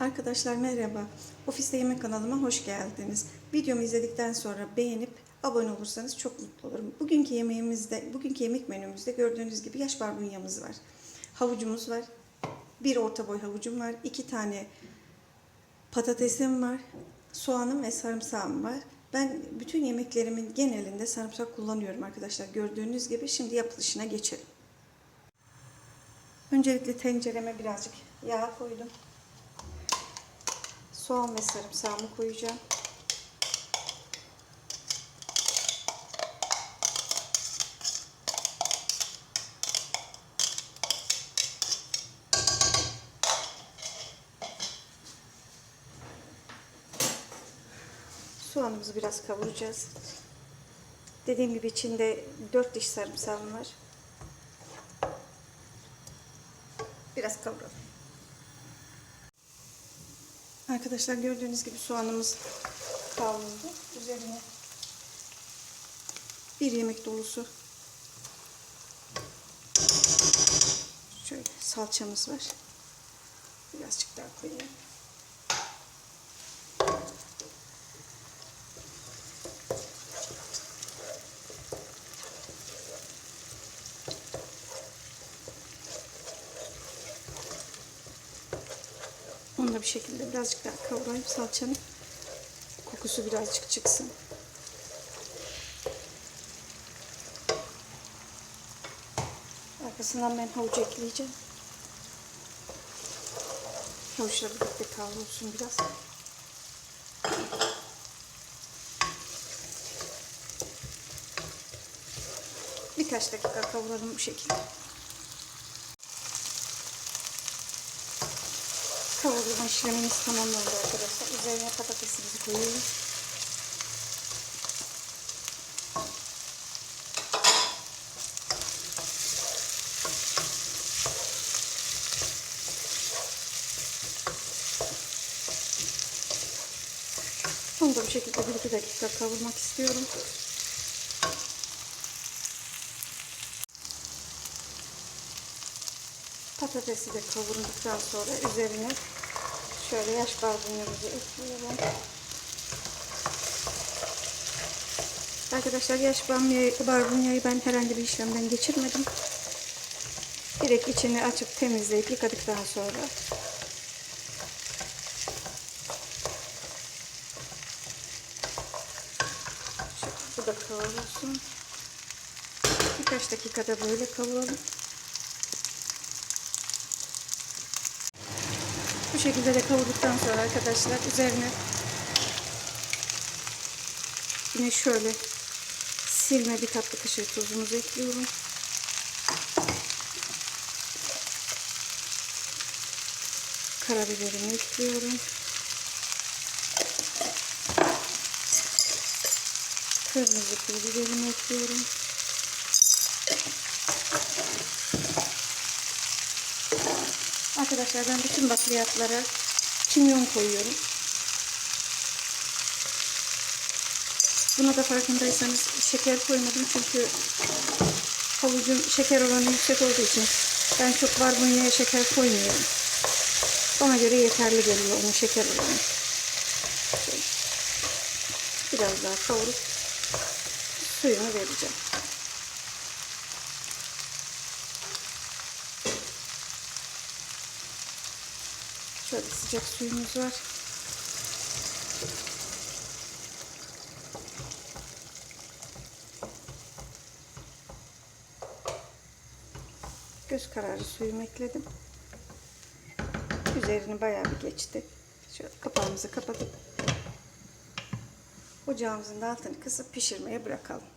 Arkadaşlar merhaba. Ofiste Yemek kanalıma hoş geldiniz. Videomu izledikten sonra beğenip abone olursanız çok mutlu olurum. Bugünkü yemeğimizde, bugünkü yemek menümüzde gördüğünüz gibi yaş barbunyamız var. Havucumuz var. Bir orta boy havucum var. iki tane patatesim var. Soğanım ve sarımsağım var. Ben bütün yemeklerimin genelinde sarımsak kullanıyorum arkadaşlar. Gördüğünüz gibi şimdi yapılışına geçelim. Öncelikle tencereme birazcık yağ koydum. Soğan ve sarımsağımı koyacağım. Soğanımızı biraz kavuracağız. Dediğim gibi içinde 4 diş sarımsağım var. Biraz kavuralım. Arkadaşlar gördüğünüz gibi soğanımız kavruldu. Üzerine bir yemek dolusu şöyle salçamız var. Birazcık daha koyayım. Onu da bir şekilde birazcık daha kavurayım salçanın kokusu birazcık çıksın. Arkasından ben havucu ekleyeceğim. Havuçla birlikte kavrulsun biraz. Birkaç dakika kavuralım bu şekilde. Kavurma işlemimiz tamamlandı arkadaşlar. Üzerine patatesimizi koyuyoruz. Onu da bu şekilde 1-2 dakika kavurmak istiyorum. Patatesi de kavurduktan sonra üzerine şöyle yaş barbunyamızı ekliyorum. Arkadaşlar yaş barbunyayı, ben herhangi bir işlemden geçirmedim. Direkt içini açıp temizleyip yıkadıktan sonra bu da kavrulsun. Birkaç dakikada böyle kavuralım. Bu şekilde de kavurduktan sonra arkadaşlar üzerine yine şöyle silme bir tatlı kaşığı tuzumuzu ekliyorum. Karabiberimi ekliyorum. Kırmızı biberimi ekliyorum. Arkadaşlar ben bütün bakliyatlara kimyon koyuyorum. Buna da farkındaysanız şeker koymadım çünkü havucun şeker oranı yüksek olduğu için ben çok barbunyaya şeker koymuyorum. Bana göre yeterli geliyor onun şeker oranı. Biraz daha kavurup suyunu vereceğim. Şöyle sıcak suyumuz var. Göz kararı suyumu ekledim. Üzerini bayağı bir geçti. Şöyle kapağımızı kapatıp ocağımızın altını kısıp pişirmeye bırakalım.